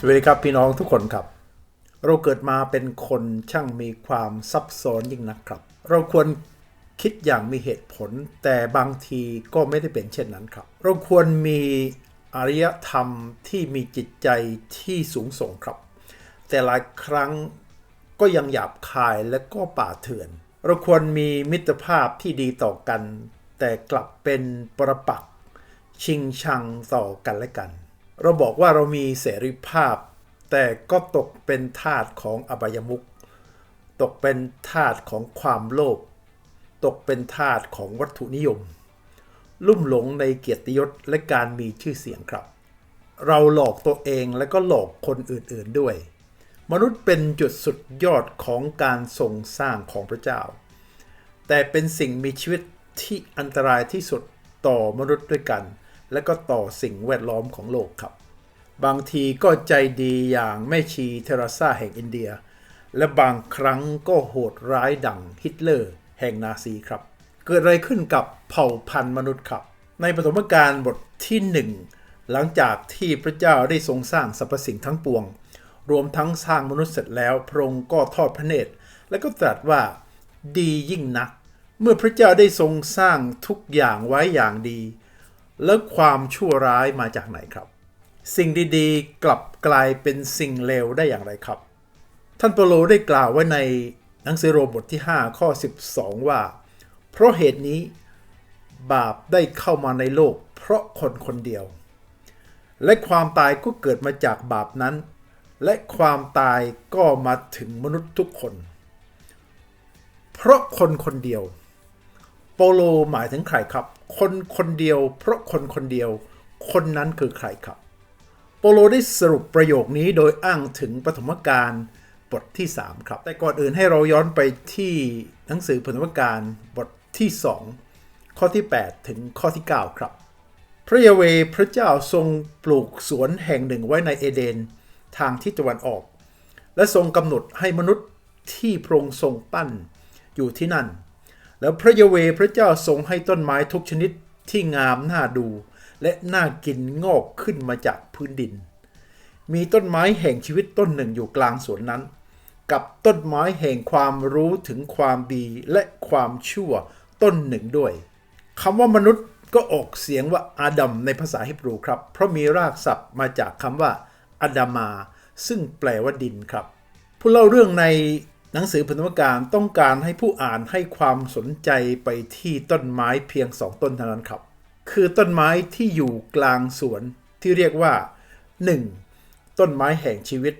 สวัสดีครับพี่น้องทุกคนครับ เราเกิดมาเป็นคนช่างมีความซับซ้อนยิ่งนักครับ เราควรคิดอย่างมีเหตุผล แต่บางทีก็ไม่ได้เป็นเช่นนั้นครับ เราควรมีอารยธรรมที่มีจิตใจที่สูงส่งครับ แต่หลายครั้งก็ยังหยาบคายและก็ป่าเถื่อน เราควรมีมิตรภาพที่ดีต่อกัน แต่กลับเป็นปรปักษ์ชิงชังต่อกันและกัน เราบอกว่าเรามีเสรีภาพ แต่ก็ตกเป็นทาสของอบายมุขตกเป็นทาสของความโลภตกเป็นทาสของวัตถุนิยม ลุ่มหลงในเกียรติยศและการมีชื่อเสียงครับ เราหลอกตัวเองและก็หลอกคนอื่นๆด้วย มนุษย์เป็นจุดสุดยอดของการทรงสร้างของพระเจ้า แต่เป็นสิ่งมีชีวิตที่อันตรายที่สุดต่อมนุษย์ด้วยกัน และก็ต่อสิ่งแวดล้อมของโลกครับ บางทีก็ใจดีอย่างแม่ชีเทเรซาแห่งอินเดีย และบางครั้งก็โหดร้ายดังฮิตเลอร์ แห่งนาซีครับ เกิดอะไรขึ้นกับเผ่าพันธุ์มนุษย์ครับ ในปฐมกาลบทที่หนึ่งหลังจากที่พระเจ้าได้ทรงสร้างสรรพสิ่งทั้งปวง รวมทั้งสร้างมนุษย์เสร็จแล้วพระองค์ก็ทอดพระเนตร และก็ตรัสว่าดียิ่งนัก เมื่อพระเจ้าได้ทรงสร้างทุกอย่างไว้อย่างดี แล้วความชั่วร้ายมาจากไหนครับ สิ่งดีๆ กลับกลายเป็นสิ่งเลวได้อย่างไรครับ ท่านเปโลได้กล่าวไว้ในหนังสือโรบทที่ 5 ข้อ 12 ว่า เพราะเหตุนี้บาปได้เข้ามาในโลก เพราะคนคนเดียว และความตายก็เกิดมาจากบาปนั้น และความตายก็มาถึงมนุษย์ทุกคน เพราะคนคนเดียว โปโลหมายถึงใครครับ คนคนเดียวเพราะคนคนเดียว คนนั้นคือใครครับ โปโลได้สรุปประโยคนี้โดยอ้างถึงปฐมกาลบทที่ 3 ครับ แต่ก่อนอื่นให้เราย้อนไปที่หนังสือปฐมกาลบทที่ 2 ข้อที่ 8 ถึงข้อที่ 9 ครับ พระยาเวห์พระเจ้าทรงปลูกสวนแห่งหนึ่งไว้ในเอเดนทางทิศตะวันออก และทรงกำหนดให้มนุษย์ที่พระองค์ทรงปั้นอยู่ที่นั่น แล้วพระยเวพระเจ้าทรงให้ต้นไม้ทุกชนิดที่งามน่าดู และน่ากินงอกขึ้นมาจากพื้นดิน มีต้นไม้แห่งชีวิตต้นหนึ่งอยู่กลางสวนนั้น กับต้นไม้แห่งความรู้ถึงความดีและความชั่วต้นหนึ่งด้วยคำว่ามนุษย์ก็ออกเสียงว่าอาดัมในภาษาฮิบรูครับ เพราะมีรากศัพท์มาจากคำว่าอาดามา ซึ่งแปลว่าดินครับ ผู้เล่าเรื่องใน หนังสือพันธการต้องการให้ผู้อ่านให้ความสนใจไปที่ต้นไม้เพียงสองต้นเท่านั้นครับ คือต้นไม้ที่อยู่กลางสวนที่เรียกว่า 1. ต้นไม้แห่งชีวิต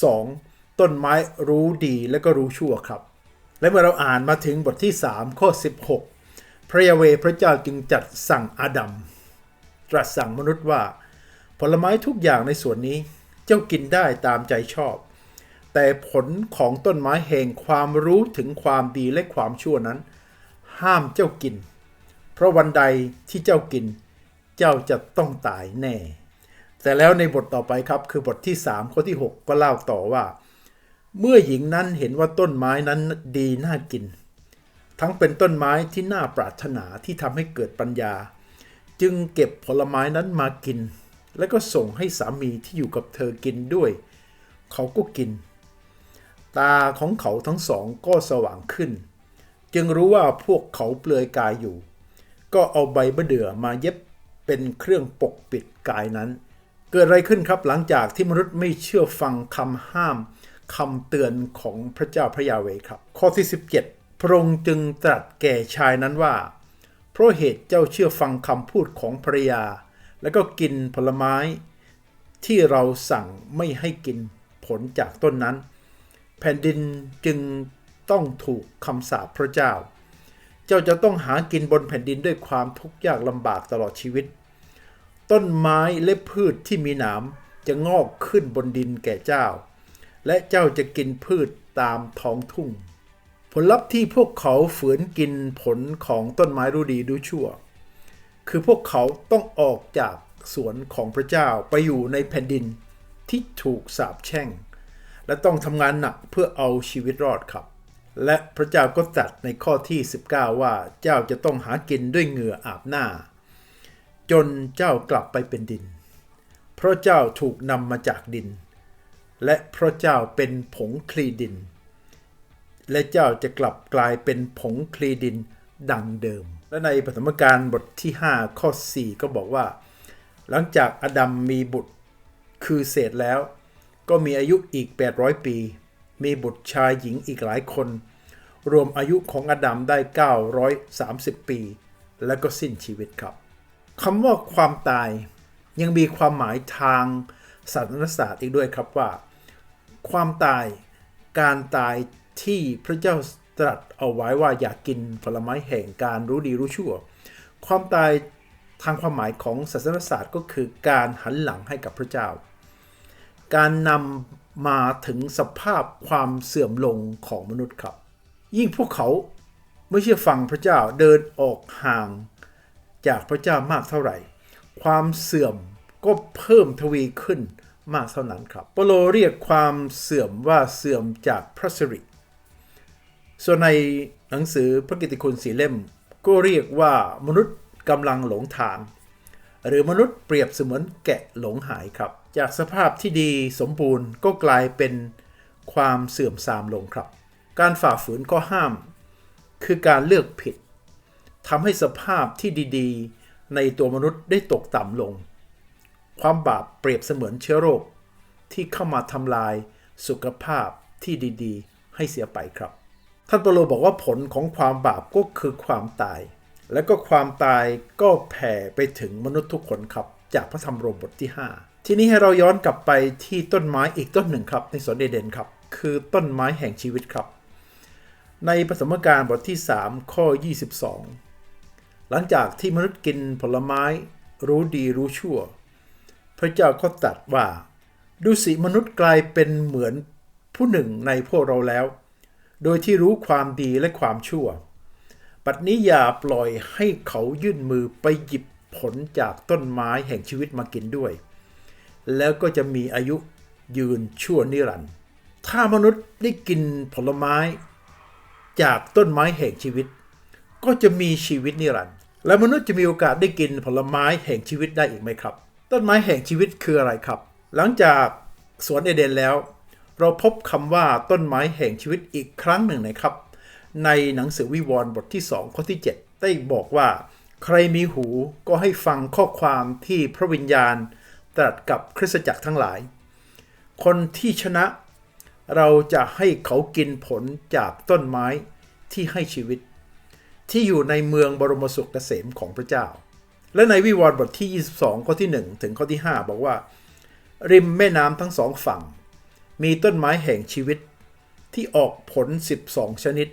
2. ต้นไม้รู้ดีและก็รู้ชั่วครับ และเมื่อเราอ่านมาถึงบทที่ 3 ข้อ 16 พระยาเวพระเจ้าจึงจัดสั่งอาดัมตรัสสั่งมนุษย์ว่า ผลไม้ทุกอย่างในสวนนี้เจ้ากินได้ตามใจชอบ แต่ผลของต้นไม้แห่งความรู้ถึงความดีและความชั่วนั้น ห้ามเจ้ากิน เพราะวันใดที่เจ้ากิน เจ้าจะต้องตายแน่ แต่แล้วในบทต่อไปครับคือบทที่3ข้อที่ 6 ก็เล่าต่อว่า เมื่อหญิงนั้นเห็นว่าต้นไม้นั้นดีน่ากิน ทั้งเป็นต้นไม้ที่น่าปรารถนาที่ทำให้เกิดปัญญา จึงเก็บผลไม้นั้นมากิน แล้วก็ส่งให้สามีที่อยู่กับเธอกินด้วย เขาก็กิน ตาของเขาทั้งสองก็สว่างขึ้น จึงรู้ว่าพวกเขาเปลือยกายอยู่ ก็เอาใบมะเดื่อมาเย็บเป็นเครื่องปกปิดกายนั้น เกิดอะไรขึ้นครับหลังจากที่มนุษย์ไม่เชื่อฟังคำห้ามคำเตือนของพระเจ้าพระยาเวครับ ข้อที่ 17 พระองค์จึงตรัสแก่ชายนั้นว่า เพราะเหตุเจ้าเชื่อฟังคำพูดของภรยา แล้วก็กินผลไม้ ที่เราสั่งไม่ให้กินผลจากต้นนั้น แผ่นดินจึงต้องถูกคำสาปพระเจ้า เจ้าจะต้องหากินบนแผ่นดินด้วยความทุกข์ยากลำบากตลอดชีวิต ต้นไม้และพืชที่มีหนามจะงอกขึ้นบนดินแก่เจ้า และเจ้าจะกินพืชตามท้องทุ่ง ผลลัพธ์ที่พวกเขาฝืนกินผลของต้นไม้รู้ดีรู้ชั่ว คือพวกเขาต้องออกจากสวนของพระเจ้าไปอยู่ในแผ่นดินที่ถูกสาปแช่ง และต้องทำงานหนักเพื่อเอาชีวิตรอดครับ และพระเจ้าก็ตรัสในข้อที่ 19 ว่าเจ้าจะต้องหากินด้วยเหงื่ออาบหน้า จนเจ้ากลับไปเป็นดิน เพราะเจ้าถูกนำมาจากดิน และเพราะเจ้าเป็นผงคลีดิน และเจ้าจะกลับกลายเป็นผงคลีดินดังเดิม และในปฐมกาลบทที่ 5 ข้อ 4 ก็บอกว่า หลังจากอดัมมีบุตรคือเศษแล้ว ก็มีอายุอีก 800 ปี มีบุตรชายหญิงอีกหลายคน รวมอายุของอดัมได้ 930 ปี แล้วก็สิ้นชีวิตครับคำว่าความตายยังมีความหมายทางศาสนศาสตร์อีกด้วยครับว่า ความตายการตายที่พระเจ้าตรัสเอาไว้ว่าอยากกินผลไม้แห่งการรู้ดีรู้ชั่ว ความตายทางความหมายของศาสนศาสตร์ก็คือการหันหลังให้กับพระเจ้า การนำมาถึงสภาพความเสื่อมลงของมนุษย์ครับ ยิ่งพวกเขาไม่เชื่อฟังพระเจ้าเดินออกห่างจากพระเจ้ามากเท่าไหร่ ความเสื่อมก็เพิ่มทวีขึ้นมากเท่านั้นครับเปโลเรียกความเสื่อมว่าเสื่อมจากพระสิริ ส่วนในหนังสือพระกิตติคุณสีเล่ม ก็เรียกว่ามนุษย์กำลังหลงทาง หรือมนุษย์เปรียบเสมือนแกะหลงหายครับ จากสภาพที่ดีสมบูรณ์ก็กลายเป็นความเสื่อมทรามลงครับ การฝ่าฝืนก็ห้าม คือการเลือกผิดทำให้สภาพที่ดีๆ ในตัวมนุษย์ได้ตกต่ำลง ความบาปเปรียบเสมือนเชื้อโรค ที่เข้ามาทำลายสุขภาพที่ดีๆ ให้เสียไปครับ ท่านเปโลบอกว่าผลของความบาปก็คือความตาย และก็ความตายก็แผ่ไปถึงมนุษย์ทุกคนครับ จากพระธรรมโรมบทที่ 5 ทีนี้ให้เราย้อนกลับไปที่ต้นไม้อีกต้นหนึ่งครับ ในสวนเอเดนครับ คือต้นไม้แห่งชีวิตครับ ในปฐมกาลบทที่ 3 ข้อ 22 หลังจากที่มนุษย์กินผลไม้รู้ดีรู้ชั่ว พระเจ้าก็ตรัสว่า ดูสิมนุษย์กลายเป็นเหมือนผู้หนึ่งในพวกเราแล้ว โดยที่รู้ความดีและความชั่ว ปัดนี้อย่าปล่อยให้เขายื่นมือไปหยิบผลจากต้นไม้แห่งชีวิตมากินด้วย แล้วก็จะมีอายุยืนชั่วนิรันดร์ถ้ามนุษย์ได้กินผลไม้ จากต้นไม้แห่งชีวิต ก็จะมีชีวิตนิรันดร์และมนุษย์จะมีโอกาสได้กินผลไม้แห่งชีวิตได้อีกไหมครับ ต้นไม้แห่งชีวิตคืออะไรครับ หลังจากสวนเอเดนแล้ว เราพบคำว่าต้นไม้แห่งชีวิตอีกครั้งหนึ่งนะครับ ในหนังสือวิวรณ์บทที่2ข้อที่ 7 ได้บอกว่า ใครมีหูก็ให้ฟังข้อความที่พระวิญญาณ ตรัสกับคริสตจักรทั้งหลาย คนที่ชนะเราจะให้เขากินผลจากต้นไม้ที่ให้ชีวิต ที่อยู่ในเมืองบรมสุขเกษมของพระเจ้า และในวิวรณ์บทที่ 22 ข้อที่ 1 ถึงข้อที่ 5 บอกว่า ริมแม่น้ำทั้งสองฝั่ง มีต้นไม้แห่งชีวิต ที่ออกผล 12 ชนิด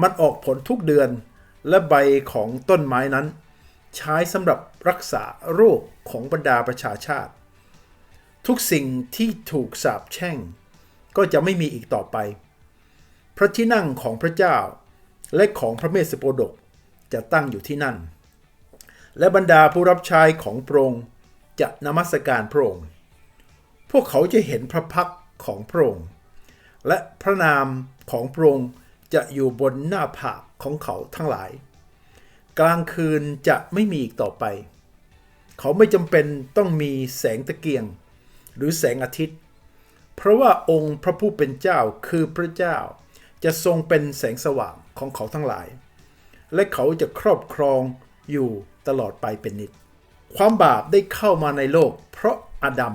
มันออกผลทุกเดือนและใบของต้นไม้นั้น ใช้สำหรับ รักษาโรคของบรรดาประชาชาติ ทุกสิ่งที่ถูกสาปแช่ง ก็จะไม่มีอีกต่อไป พระที่นั่งของพระเจ้า และของพระเมสสโปดกจะตั้งอยู่ที่นั่น และบรรดาผู้รับใช้ของพระองค์จะนมัสการพระองค์ พวกเขาจะเห็นพระพักของพระองค์และพระนามของพระองค์จะอยู่บนหน้าผากของเขาทั้งหลาย กลางคืนจะไม่มีอีกต่อไป เขาไม่จำเป็นต้องมีแสงตะเกียง หรือแสงอาทิตย์ เพราะว่าองค์พระผู้เป็นเจ้าคือพระเจ้า จะทรงเป็นแสงสว่างของเขาทั้งหลาย และเขาจะครอบครองอยู่ตลอดไปเป็นนิจ ความบาปได้เข้ามาในโลก เพราะอาดัม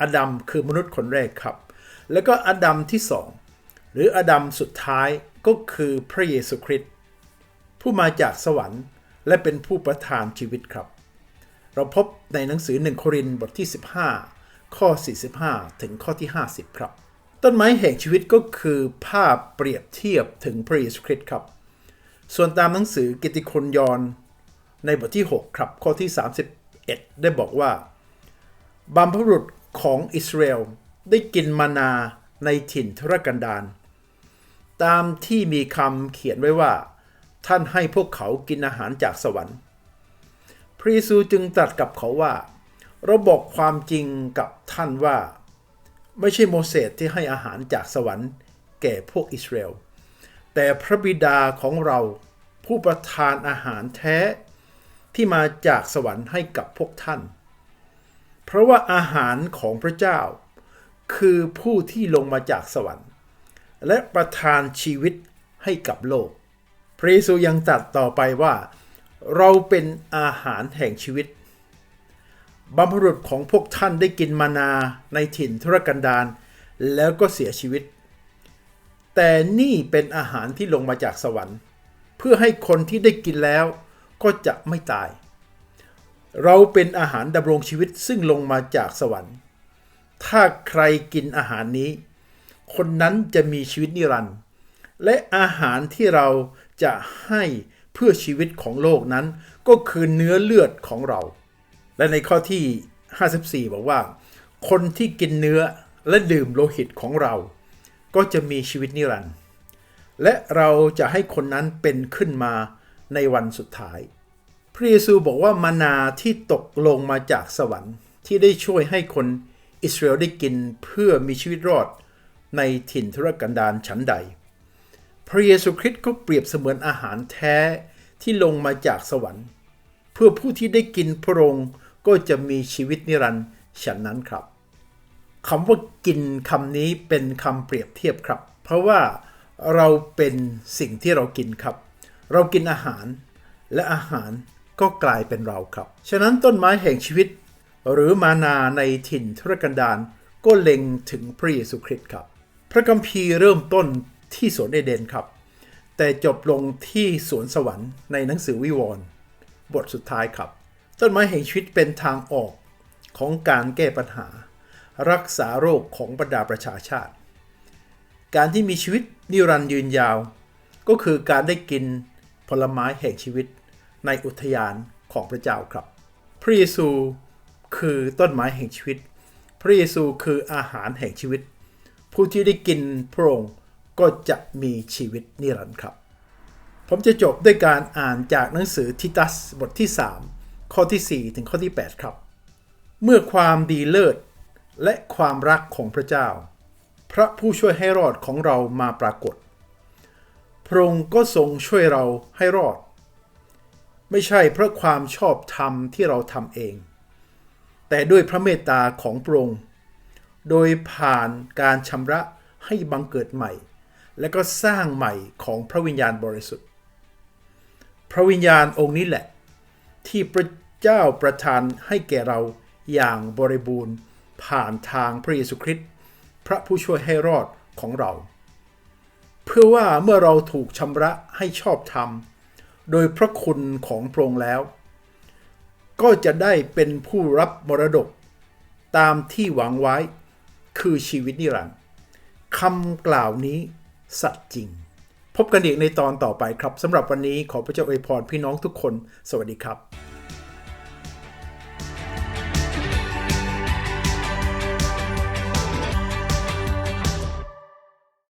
อาดัมคือมนุษย์คนแรกครับ แล้วก็อาดัมที่สองหรืออาดัมสุดท้ายก็คือพระเยซูคริสต์ผู้มาจากสวรรค์และเป็นผู้ประทานชีวิตครับ เราพบในหนังสือ 1 โครินบทที่ 15 ข้อ 45 ถึงข้อที่ 50 ครับ ต้นไม้แห่งชีวิตก็คือภาพเปรียบเทียบถึงพระเยซูคริสต์ครับ ส่วนตามหนังสือกิติคุณยอนในบทที่ 6 ครับ ข้อที่ 31 ได้บอกว่าบัมพบุรุษของอิสราเอลได้กินมานาในถิ่นทุรกันดารตามที่มีคำเขียนไว้ว่า ท่านให้พวกเขากินอาหารจากสวรรค์ ระเยซูจึงตรัสกับเขาว่า เราบอกความจริงกับท่านว่า ไม่ใช่โมเสสที่ให้อาหารจากสวรรค์ แก่พวกอิสราเอล แต่พระบิดาของเราผู้ประทานอาหารแท้ที่มาจากสวรรค์ให้กับพวกท่าน เพราะว่าอาหารของพระเจ้า คือผู้ที่ลงมาจากสวรรค์ และประทานชีวิตให้กับโลก พระเยซูยังตรัสต่อไปว่า เราเป็นอาหารแห่งชีวิตบรรพบุรุษของพวกท่านได้กินมานาในถิ่นทุรกันดารแล้วก็เสียชีวิต แต่นี่เป็นอาหารที่ลงมาจากสวรรค์ เพื่อให้คนที่ได้กินแล้วก็จะไม่ตาย เราเป็นอาหารดำรงชีวิตซึ่งลงมาจากสวรรค์ ถ้าใครกินอาหารนี้ คนนั้นจะมีชีวิตนิรันดร์และอาหารที่เราจะให้ เพื่อชีวิตของโลกนั้นก็คือเนื้อเลือดของเรา และในข้อที่ 54 บอกว่า คนที่กินเนื้อและดื่มโลหิตของเรา ก็จะมีชีวิตนิรันดร์และเราจะให้คนนั้นเป็นขึ้นมาในวันสุดท้าย พระเยซูบอกว่ามานาที่ตกลงมาจากสวรรค์ที่ได้ช่วยให้คนอิสราเอลได้กินเพื่อมีชีวิตรอดในถิ่นทุรกันดารชั้นใด พระเยซูคริสต์ก็เปรียบเสมือนอาหารแท้ที่ลงมาจากสวรรค์ เพื่อผู้ที่ได้กินพระองค์ก็จะมีชีวิตนิรันดร์ฉันนั้นครับคำว่ากินคำนี้เป็นคำเปรียบเทียบครับ เพราะว่าเราเป็นสิ่งที่เรากินครับ เรากินอาหารและอาหารก็กลายเป็นเราครับ ฉะนั้นต้นไม้แห่งชีวิต หรือมานาในถิ่นทุรกันดารก็เล็งถึงพระเยซูคริสต์ครับ พระคัมภีร์เริ่มต้น ที่สวนเอเดนครับ แต่จบลงที่สวนสวรรค์ในหนังสือวิวรณ์บทสุดท้ายครับ ต้นไม้แห่งชีวิตเป็นทางออกของการแก้ปัญหา รักษาโรคของบรรดาประชาชาติ การที่มีชีวิตนิรันดร์ยืนยาว ก็คือการได้กินผลไม้แห่งชีวิตในอุทยานของพระเจ้าครับ พระเยซูคือต้นไม้แห่งชีวิต พระเยซูคืออาหารแห่งชีวิต ผู้ที่ได้กินพระองค์ ก็จะมีชีวิตนิรันดร์ครับ ผมจะจบด้วยการอ่านจากหนังสือทิตัสบทที่ 3 ข้อที่ 4 ถึงข้อที่ 8 ครับ เมื่อความดีเลิศและความรักของพระเจ้า พระผู้ช่วยให้รอดของเรามาปรากฏ พระองค์ก็ทรงช่วยเราให้รอด ไม่ใช่เพราะความชอบธรรมที่เราทำเอง แต่ด้วยพระเมตตาของพระองค์โดยผ่านการชำระให้บังเกิดใหม่ และก็สร้างใหม่ของพระวิญญาณบริสุทธิ์ พระวิญญาณองค์นี้แหละ ที่พระเจ้าประทานให้แก่เราอย่างบริบูรณ์ผ่านทางพระเยซูคริสต์พระผู้ช่วยให้รอดของเรา เพื่อว่าเมื่อเราถูกชำระให้ชอบธรรม โดยพระคุณของพระองค์แล้ว ก็จะได้เป็นผู้รับมรดกตามที่หวังไว้คือชีวิตนิรันดร์คำกล่าวนี้ สัตว์จริง พบกันอีกในตอนต่อไปครับสำหรับวันนี้ขอพระเจ้าอวยพรพี่น้องทุกคน สวัสดีครับ